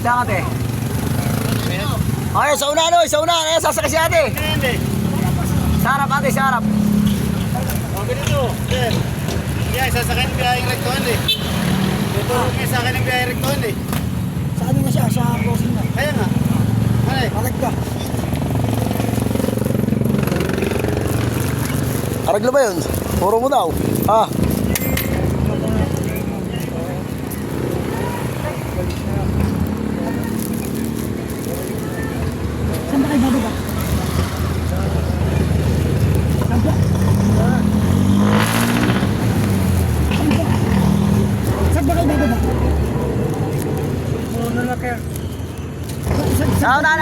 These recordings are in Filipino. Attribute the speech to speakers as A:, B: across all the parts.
A: Saan ate? Okay, sa una ano, sa una. Ayan, sasakay si ate. Sa harap ate, sa harap. O, ganito. Sir.
B: Kaya sasakay ng biyaheng rektohan eh. Tutulog niya sa akin ng biyaheng rektohan eh. Sa
C: ano na siya, sa crossing na. Kaya nga. Ano eh? Palagda.
A: Araglo ba yun? Puro mo daw. Ah.
C: Saan ba kayo bababa? Saan ba? Saan ba kayo bababa? Ano na kaya? Saan- Sa una ate. Saan ba? Saan ba? Bay bayad daw, bayad. Ano ba? Saan ba? Saan ba? Saan
A: ba?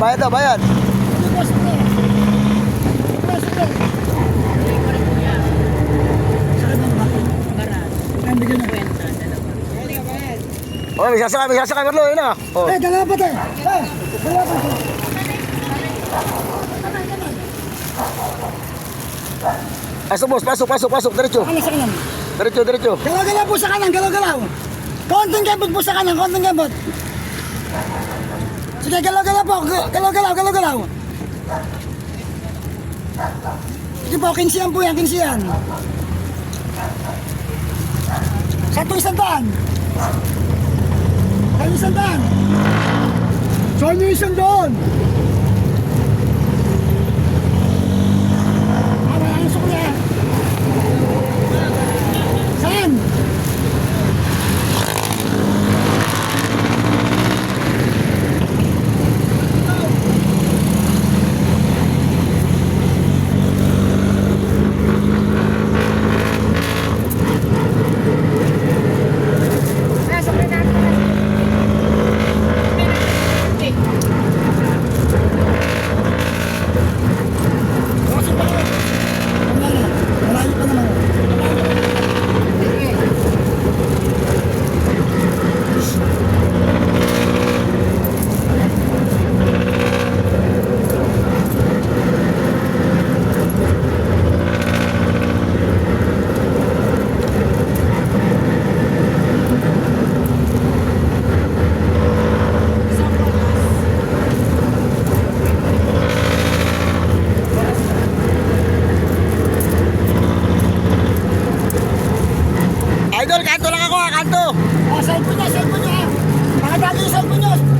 A: Saan ba?
C: Saan bigyan na?
A: Okay, may sasakay, may sasakay, Marlo. Yun na. Oh. Eh,
C: dalawa pa tayo. Eh, dalawa pa.
A: Pasok, boss. Pasok, pasok, pasok. Diretso. Kanan
C: sa kanan.
A: Diretso, diretso.
C: Galaw-galaw po sa kanan, galaw-galaw. Konting kebot po sa kanan, konting kebot. Sige, galaw-galaw po, galaw-galaw, galaw-galaw. Sige po, kinsiyan po yan, kinsiyan. Sakto isang daan. Sakto isang daan. Yung isang daan?
A: Idol, kanto lang ako ha, kanto.
C: Ah, side po niya, side po niya. Mga bagay, side po niya.